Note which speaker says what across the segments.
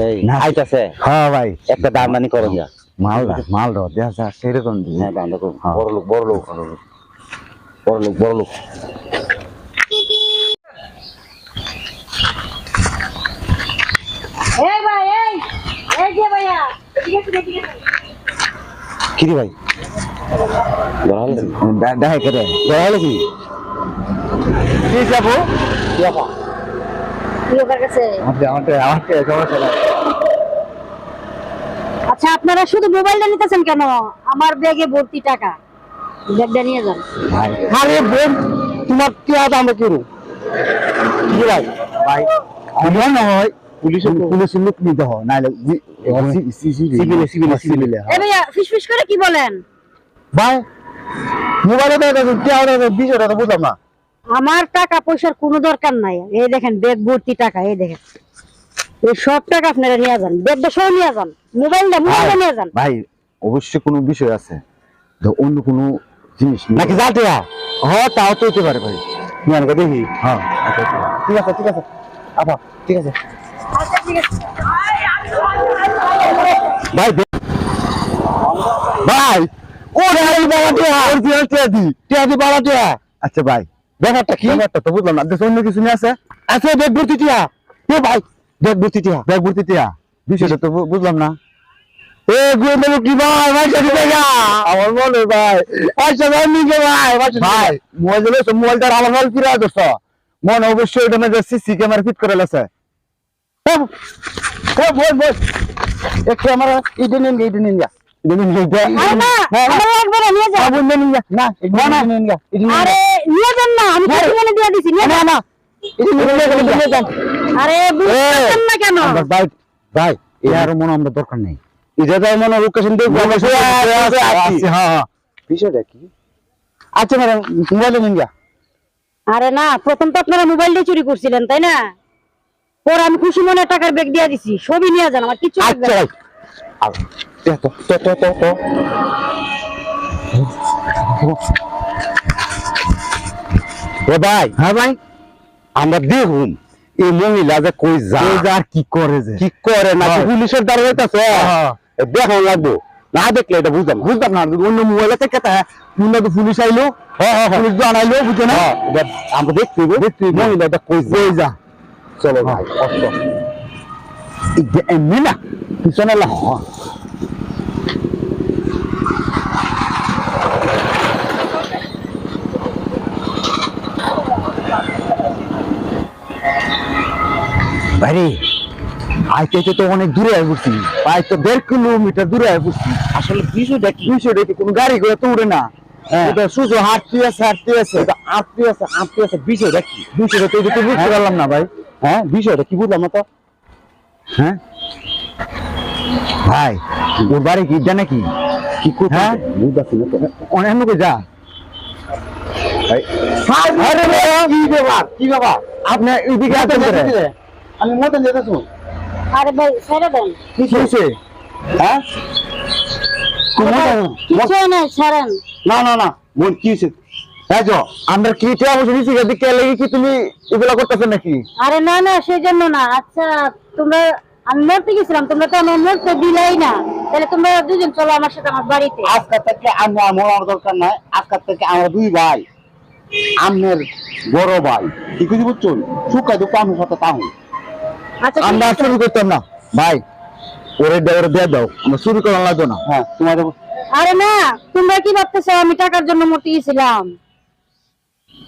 Speaker 1: এই
Speaker 2: না।
Speaker 1: আইতাছে
Speaker 2: হ্যাঁ ভাই।
Speaker 1: একটা দামদানি করো যা
Speaker 2: মালদা মালদা দেখা যা সেরকম
Speaker 1: হ্যাঁ দাম দেখো
Speaker 2: হ্যাঁ।
Speaker 1: বড় লোক বড় লোক বড় লোক। বড় লোক
Speaker 3: এই ভাই
Speaker 2: দেখা করে
Speaker 1: কি
Speaker 2: যাব
Speaker 3: লোকের কাছে। আচ্ছা আপনারা শুধু মোবাইলটা নিতেছেন কেন? আমার ব্যাগে ভর্তি টাকা। ব্যাগটা নিয়ে যান।
Speaker 2: ভাই।
Speaker 1: আরে বোন তোমার কি আজ আমরা কি কি ভাই?
Speaker 2: ভাই আমার না হয় পুলিশ পুলিশ লোক। নিতে হয় নাইলে সিভিলে সিভিলে সিভিলে
Speaker 3: এই ভাইয়া ফিসফিস করে কি বলেন?
Speaker 2: ভাই মোবাইলে দেখা কি আর বিষয়টা বুঝলাম না।
Speaker 3: আমার টাকা পয়সার কোনো দরকার নাই। এই দেখেন ব্যাগ ভর্তি টাকা এই দেখেন। এই সব টাকা আপনারা নিয়ে যান ব্যাগটা সব নিয়ে যান মোবাইলটা মোবাইলটা নিয়ে যান।
Speaker 2: ভাই অবশ্যই কোনো বিষয় আছে। তো অন্য কোনো জিনিস
Speaker 1: নাকি জানতে
Speaker 2: হ্যাঁ তাও তো হতে পারে ভাই।
Speaker 1: নিয়ে দেখি।
Speaker 2: হ্যাঁ আচ্ছা, আচ্ছা।
Speaker 1: ঠিক আছে ঠিক আছে। আপা ঠিক আছে।
Speaker 3: আচ্ছা ঠিক আছে।
Speaker 1: ভাই দে- ভাই ও রে বাবা টিয়া অরিজিনাল টিয়া দি। টিয়া দি বাবা টিয়া
Speaker 2: আচ্ছা ভাই।
Speaker 1: ব্যাপারটা কি?
Speaker 2: ব্যাপারটা তো বুঝলাম না। অন্য কিছু নিয়ে আছে
Speaker 1: আছে ব্যাগ ভর্তি টিয়া। এ ভাই ব্যাগ ভর্তি টিয়া।
Speaker 2: ব্যাগ ভর্তি টিয়া। বিষয়টা তো বুঝলাম না।
Speaker 1: এ কি ভাই? ভাই সাথে দেখা আমার মনে ভাই। আচ্ছা ভাই নিকে ভাই
Speaker 2: ভাই মোবাইল দিলে মোবাইলটা আমার মোবাইল ফিরে আসছ মনে অবশ্যই এটা সিসি ক্যামেরা ফিট করে লেছে।
Speaker 1: ও বল বল একটু আমার ইডে নিন ইডে নিন
Speaker 3: দিয়ে
Speaker 2: ভাই মনে আমরা দরকার নেই।
Speaker 1: মনে লোকেশন
Speaker 2: হ্যাঁ হ্যাঁ।
Speaker 1: বিষয়টা কি? আচ্ছা ম্যাডাম মোবাইল নিন
Speaker 3: আরে না প্রথম তো আপনারা মোবাইলটাই চুরি করছিলেন তাই না? পরে আমি খুশি মনে টাকার ব্যাগ দিয়ে দিছি সবই নিয়ে যান আমার কিছু
Speaker 1: আচ্ছা
Speaker 3: না।
Speaker 1: ভাই। আও তো তো তো তো ও ভাই।
Speaker 2: হ্যাঁ ভাই।
Speaker 1: আমরা দেখুন এই মহিলা যে কই
Speaker 2: যে আর কি করে যে।
Speaker 1: কি করে না
Speaker 2: হয়।
Speaker 1: পুলিশের দ্বারা হইতাছে।
Speaker 2: হ্যাঁ।
Speaker 1: দেখো লাগবো। না দেখলে এটা বুঝতাম।
Speaker 2: বুঝতাম না অন্য মোবাইলে থেকে মুন্না তো পুলিশ আইলো।
Speaker 1: হ্যাঁ হ্যাঁ হ্যাঁ।
Speaker 2: পুলিশ তো আনাইলো বুঝছ না?
Speaker 1: হ্যাঁ, আমরা দেখতে।
Speaker 2: দেখতে হইবো।
Speaker 1: মহিলাটা কই
Speaker 2: যা
Speaker 1: চলো ভাই
Speaker 2: যে এমনি না পিছনে লা হ্যাঁ। ভাইরে আইতে তো অনেক দূরে আয় পড়ছি প্রায় তো দেড় কিলোমিটার দূরে আয় পড়ছি
Speaker 1: আসলে বিষয়টা কি
Speaker 2: বিষয়টা কি কোনো গাড়ি ঘোড়া তো উড়ে না?
Speaker 1: হ্যাঁ।
Speaker 2: সুযোগ হাঁটতে আছে হাঁটতে আছে
Speaker 1: আপনি আছে আপনি আছে বিষয়টা কি?
Speaker 2: বিষয়টা তো তো বুঝতে পারলাম না ভাই।
Speaker 1: হ্যাঁ বিষয়টা কি বুঝলাম না তো?
Speaker 2: হ্যাঁ? ভাই ওর বাড়ি কি জানে কি?
Speaker 1: কি করতে
Speaker 2: হ্যাঁ?
Speaker 1: না
Speaker 2: অনেক লোক যা।
Speaker 1: আরে কি ব্যাপার? কি ব্যাপার?
Speaker 2: আপনি এইদিকে আসেন করে।
Speaker 1: যেতেছি রে। আমি
Speaker 3: আরে ভাই ছেড়ে দেন।
Speaker 2: কি হয়েছে?
Speaker 1: হ্যাঁ?
Speaker 3: কিছু ছাড়েন।
Speaker 1: না না না মন কি হয়েছে?
Speaker 2: আমরা কি টিয়া বসে নিছি এদিকে লেগে কি তুমি এগুলা করতেছো নাকি?
Speaker 3: আরে না না সেই জন্য না। আচ্ছা তোমরা আমি মরতে গেছিলাম তোমরা তো আমার মরতে দিলাই না। তাহলে তোমরা দুজন চলো আমার সাথে আমার বাড়িতে।
Speaker 1: আজকাল থেকে আমরা মরার দরকার নাই আজকাল থেকে আমরা দুই ভাই আমের বড় ভাই কি কিছু বুঝছ? সুখা দুঃখ আমার সাথে তাহলে
Speaker 3: আচ্ছা
Speaker 2: আমরা শুরু করতাম না। ভাই ওরে দেওয়ার দিয়ে দাও আমরা শুরু করা লাগতো না।
Speaker 1: হ্যাঁ তোমাদের
Speaker 3: আরে না তোমরা কি ভাবতেছো আমি টাকার জন্য মরতে গেছিলাম?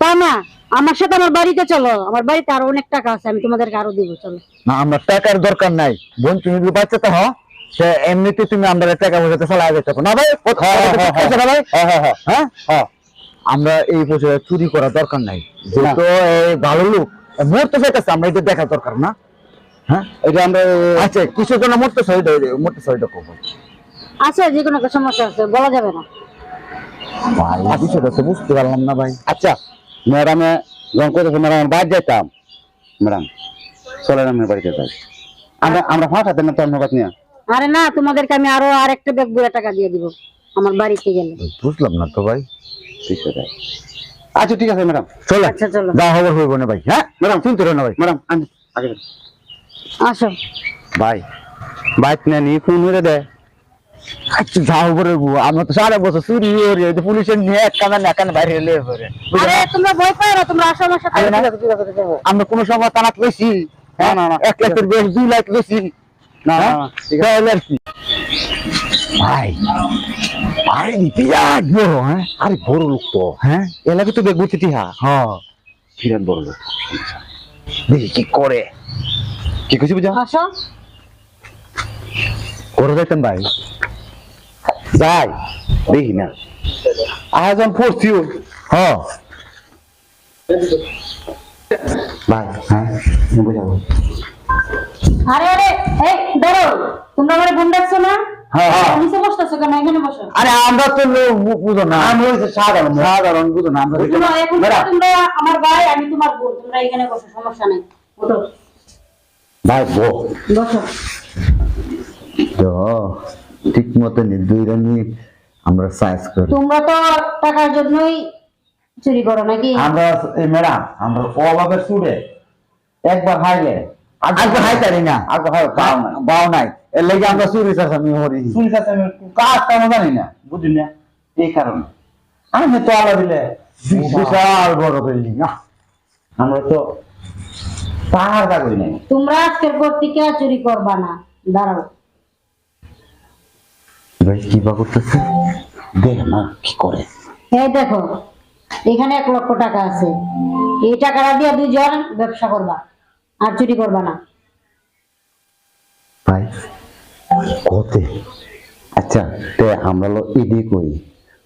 Speaker 3: তা না আমার সাথে আমার বাড়িতে চলো। আমার বাড়িতে আরও অনেক টাকা আছে আমি তোমাদেরকে আরও দিব চলো।
Speaker 2: না আমরা টাকার দরকার নাই। বোন তুমি যদি বাচ্চা তো হও সে এমনিতে তুমি আমরা টাকা পয়সাতে চালাই যেতে না ভাই
Speaker 1: হ্যাঁ, হ্যাঁ, হ্যাঁ। হ্যাঁ হ্যাঁ হ্যাঁ।
Speaker 2: হ্যাঁ?
Speaker 1: হ্যাঁ।
Speaker 2: আমরা এই পয়সা চুরি করা দরকার নাই। যেহেতু এই ভালো লোক মরতে চাইতেছে আমরা এটা দেখা দরকার না। হ্যাঁ?
Speaker 1: এটা আমরা
Speaker 2: আচ্ছা কিছু জন্য মরতে চাই মরতে চাই এটা কখন?
Speaker 3: আছে যে কোনো সমস্যা আছে বলা যাবে না।
Speaker 2: ভাই বিষয়টা তো বুঝতে পারলাম না ভাই।
Speaker 1: আচ্ছা ম্যাডামে যখন করেছে ম্যাডাম বাইরে যেতাম ম্যাডাম চলেন আমার বাড়িতে যাই। আমরা আমরা ফাঁসাতে না তো ধন্যবাদ নিয়ে?
Speaker 3: আরে না তোমাদেরকে আমি আরও আরেকটা ব্যাগ বুড়া টাকা দিয়ে দিব আমার বাড়িতে গেলে।
Speaker 2: বুঝলাম না তো ভাই।
Speaker 1: বিষয়টা আচ্ছা ঠিক আছে ম্যাডাম।
Speaker 2: চলো
Speaker 3: আচ্ছা চলো।
Speaker 2: যা খবর হইব না ভাই হ্যাঁ? ম্যাডাম চিন্তা করো না ভাই।
Speaker 1: ম্যাডাম আমি আগে
Speaker 3: আসো।
Speaker 1: ভাই বাইক না নি ফোন করে দে।
Speaker 2: আচ্ছা যাও করে আমরা তো সারা বছর চুরি করি এই পুলিশের নিয়ে এক কানা না এক কানা বাইরে লেগে পড়ে।
Speaker 3: আরে তোমরা ভয় পাও না তোমরা আসো আমার সাথে।
Speaker 2: আমরা কোনো সময় তানাত লইছি।
Speaker 1: না, না, না।
Speaker 2: এক লাখের বেশ দুই লাখ লইছি।
Speaker 1: না, না,
Speaker 2: হ্যাঁ?
Speaker 1: না, ঠিক আছে।
Speaker 2: তাহলে আর কি। ভাই ভাই বিরাট বড় হ্যাঁ?
Speaker 1: আরে বড় লোক তো।
Speaker 2: হ্যাঁ এলাকা তো দেখব তিহা হ্যাঁ
Speaker 1: বিরাট বড় লোক।
Speaker 2: দেখি কি করে।
Speaker 1: কি কইছি বুঝা?
Speaker 3: আসো।
Speaker 2: করে যাইতেন ভাই।
Speaker 1: যাই দেখি না। আয়োজন করছিও
Speaker 2: হ্যাঁ
Speaker 1: ভাই হ্যাঁ বুঝাবো।
Speaker 3: আরে আরে এই ধরো তোমরা আমার বোন ডাকছো না। নিচে বসতেছো কেন? এখানে বসো।
Speaker 2: আরে আমরা তো বুঝো না। আমরা সাধারণ সাধারণ বুঝো না আমরা
Speaker 3: ভাই আমি তোমার বোন তোমরা এখানে বসো সমস্যা নেই।
Speaker 1: ভাই বো
Speaker 3: বসো।
Speaker 2: তো ঠিক মতো দুই রানি আমরা সাইজ করি।
Speaker 3: তোমরা তো টাকার জন্যই চুরি করো নাকি?
Speaker 1: আমরা এই ম্যাডাম আমরা অভাবের সুরে একবার হাইলে
Speaker 2: আজকে হাই তারি না।
Speaker 1: আগে হয় পাও না
Speaker 2: বাও নাই। এর লাগি আমরা চুরি চাষামি করি।
Speaker 1: সাথে আমি কাজ কাম জানি না বুঝলি না। এই কারণে। আমি তো আলা দিলে
Speaker 2: বিশাল বড় বিল্ডিং
Speaker 1: আমরা তো পাহাড় দা করি নাই।
Speaker 3: তোমরা আজকের পর থেকে চুরি করবা না। দাঁড়াও।
Speaker 1: ভাই কি বা করতেছে? দেখ না কি করে?
Speaker 3: এই দেখো এখানে এক লক্ষ টাকা আছে। এই টাকাটা দিয়ে দুজন ব্যবসা করবা আর চুরি করবা না।
Speaker 1: ভাই কতে? আচ্ছা তে আমরা লো ইডি করি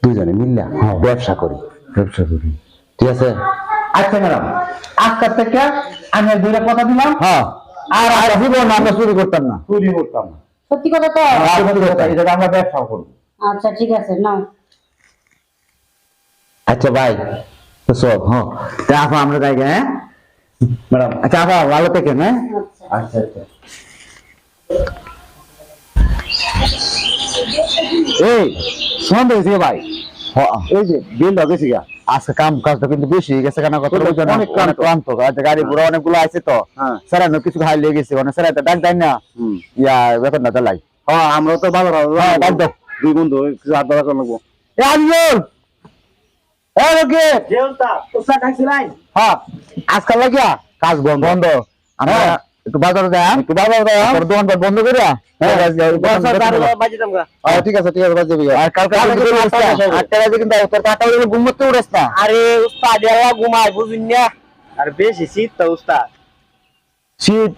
Speaker 1: দুজনে মিললে ব্যবসা করি।
Speaker 2: ব্যবসা করি।
Speaker 1: ঠিক আছে? আচ্ছা ম্যাডাম আজকের থেকে আমি দুইটা কথা দিলাম।
Speaker 2: হ্যাঁ। আর আর জীবন আমরা চুরি করতাম না।
Speaker 1: চুরি করতাম না।
Speaker 3: সত্যি কথা তো?
Speaker 1: আর সত্যি কথা, এটা আমরা ব্যবসা করব।
Speaker 3: আচ্ছা ঠিক আছে নাও।
Speaker 1: আচ্ছা ভাই তো সব
Speaker 2: হ্যাঁ তা আপা আমরা যাই গে, হ্যাঁ?
Speaker 1: ম্যাডাম।
Speaker 2: আচ্ছা আপা ভালো থেকেন হ্যাঁ?
Speaker 3: আচ্ছা।
Speaker 1: আচ্ছা আচ্ছা।
Speaker 2: এই সন্দেহ হয়েছে ভাই? এই যে বিল গেছে গা আজকে কাম কাজটা কিন্তু বেশি গেছে কেন কথা
Speaker 1: অনেক
Speaker 2: ক্লান্ত। গাড়ি পুরো অনেকগুলো আছে তো
Speaker 1: হ্যাঁ।
Speaker 2: স্যার কিছু খাই লেগে গেছে। অনেক স্যার ডাক দেয় না। ইয়া বেতন না চালাই
Speaker 1: হ্যাঁ আমরা তো ভালো ভালো
Speaker 2: হ্যাঁ, ডাক দাও।
Speaker 1: দুই বন্ধু কিছু
Speaker 2: এ হ্যাঁ আজকাল লাগিয়া কাজ বন্ধ। বন্ধ। আমরা একটু বাজারে যাই একটু বাজারে যাই তোর দোকান বন্ধ করে হ্যাঁ। ঠিক আছে ঠিক আছে বাজে আর কালকে কিন্তু আটটা বাজে। কিন্তু তোর কাটা হইলে ঘুমতে উড়াস না।
Speaker 4: আরে উস্তাদ এলা ঘুমায় বুঝুন না। আর বেশি শীত তো উস্তাদ।
Speaker 2: শীত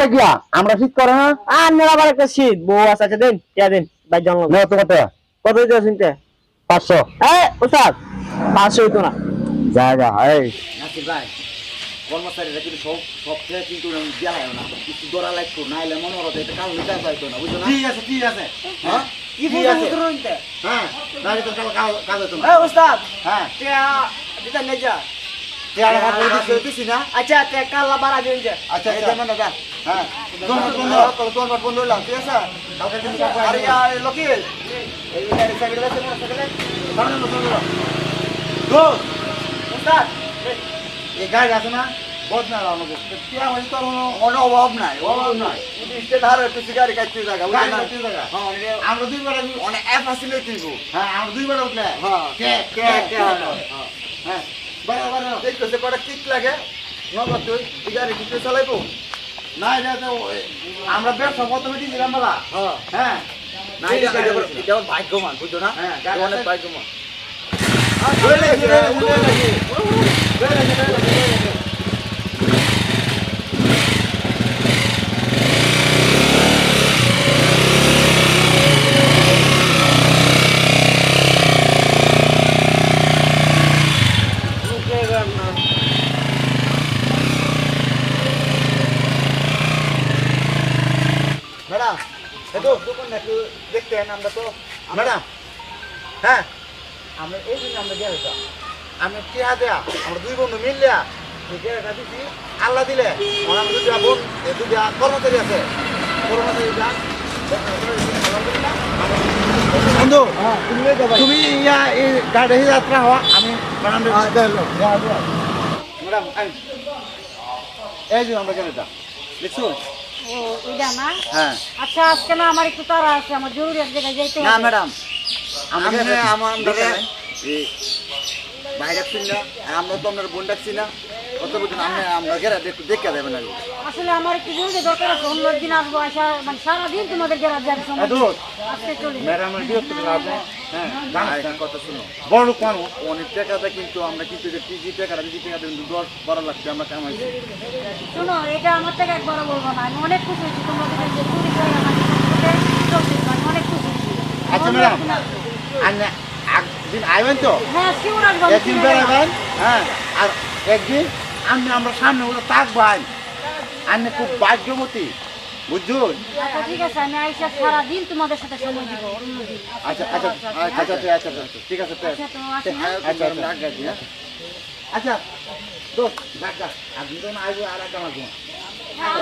Speaker 2: লাগিয়া? আমরা শীত করে না?
Speaker 4: আর নেলা আবার একটা শীত। বউ আছে আচ্ছা দেন টিয়া দেন
Speaker 2: না তো কত?
Speaker 4: কত দিতে শুনতে?
Speaker 2: পাঁচশো।
Speaker 4: এ উস্তাদ পাঁচশো হইতো না।
Speaker 2: জায়গা
Speaker 5: ভাই। কর্মচারীরা কিন্তু সব সব থেকে কিন্তু দেওয়া হয় না। কিছু দৌড়া লাগতো না হলে মনে হতো এটা কাল নিতে পাইতো না বুঝছ না? ঠিক আছে ঠিক আছে। হ্যাঁ?
Speaker 4: কি
Speaker 5: আছে।
Speaker 4: বুঝুন নিতে
Speaker 5: হ্যাঁ নাহলে তো কাল কাজ হতো না।
Speaker 4: এ উস্তাদ
Speaker 5: হ্যাঁ।
Speaker 4: টিয়া দিতে নে যা।
Speaker 5: তেয়ার হাত করে দিছি দিছি না?
Speaker 4: আচ্ছা তে কাল যা।
Speaker 5: আচ্ছা এই হ্যাঁ। বন্ধ কল বন্ধ ঠিক আছে? কালকে কিন্তু আরে আর লোকে এই গাড়ি সাইকেল আছে না সামনে না সামনে গো আছে না তো কোনো অভাব নাই অভাব নাই। একটু সিগারি কাটতে জায়গা হ্যাঁ আমরা দুইবার অনেক অ্যাপ আসলে তুইব হ্যাঁ আমরা দুইবার উঠলে হ্যাঁ কে কে কে হ্যাঁ বাবা বাবা দেখতেছে কটা কিক লাগে। নগদ তুই সিগারি কিক চালাইবো? না এটা তো আমরা ব্যবসা প্রথমে দিয়েছিলাম বাবা হ্যাঁ। না এটা এটা ভাগ্যমান বুঝছ না? হ্যাঁ অনেক ভাগ্যমান ধরে লাগি ধরে লাগি ম্যাডাম একটু দোকান একটু দেখতে হেন আমরা তো ম্যাডাম হ্যাঁ আমরা এই দিন আমরা গেলে তো আমি কি হা দেয়া আমরা দুই বন্ধু মিললিয়া আল্লাহ দিলে। দুটা বোন দুটা কর্মচারী আছে। কর্মচারী যান বন্ধু তুমি ইয়া এই গাড়ি যাত্রা হওয়া আমি ম্যাডাম ম্যাডাম এই যে আমরা গেলে দেখছ?
Speaker 3: ও এটা না?
Speaker 2: হ্যাঁ।
Speaker 3: আচ্ছা আজকে না আমার একটু তাড়া আছে আমার জরুরি এক জায়গায় যাইতে
Speaker 6: না ম্যাডাম
Speaker 2: আমার ভাই ডাকছি না আর আমরা তো আপনার বোন ডাকছি না। কত বুঝুন আপনি আমরা গেরা দেখে দেখে দেবেন আর।
Speaker 3: আসলে আমার একটু জরুরি দরকার আছে অন্য একদিন আসব আসা মানে সারাদিন তোমাদের গ্যারাজ যাবে সময়। আজকে চলে।
Speaker 5: ম্যাডামের বিরক্ত লাভ হ্যাঁ
Speaker 2: কথা শুনো।
Speaker 5: বড় মানুষ।
Speaker 2: অনেক টাকাটা কিন্তু আমরা কিন্তু টিজি টাকাটা টিজি টাকাটা কিন্তু দশ বারো লাখ আমরা কামাইছি।
Speaker 3: শোনো এটা আমার থেকে একবারও বলব না। আমি অনেক খুশি হয়েছি তোমাদের যে চুরি করে আমার সাথে চলছে আমি অনেক খুশি হয়েছি।
Speaker 5: আচ্ছা ম্যাডাম। একদিন আইবেন তো?
Speaker 3: হ্যাঁ আসব আমি
Speaker 5: একদিন বেড়াবেন হ্যাঁ আর একদিন আপনি আমরা সামনে ওটা থাকবেন আপনি খুব ভাগ্যবতী বুঝুন
Speaker 3: আচ্ছা ঠিক আছে আমি আইসা সারাদিন তোমাদের সাথে সময় দিব
Speaker 5: আচ্ছা আচ্ছা আচ্ছা আচ্ছা আচ্ছা আচ্ছা। ঠিক আছে
Speaker 3: আচ্ছা হ্যাঁ?
Speaker 5: আচ্ছা আচ্ছা আচ্ছা? আচ্ছা দোস্ত ডাক ডাক আপনি তো না আইবো আর একটা মাস
Speaker 3: হ্যাঁ,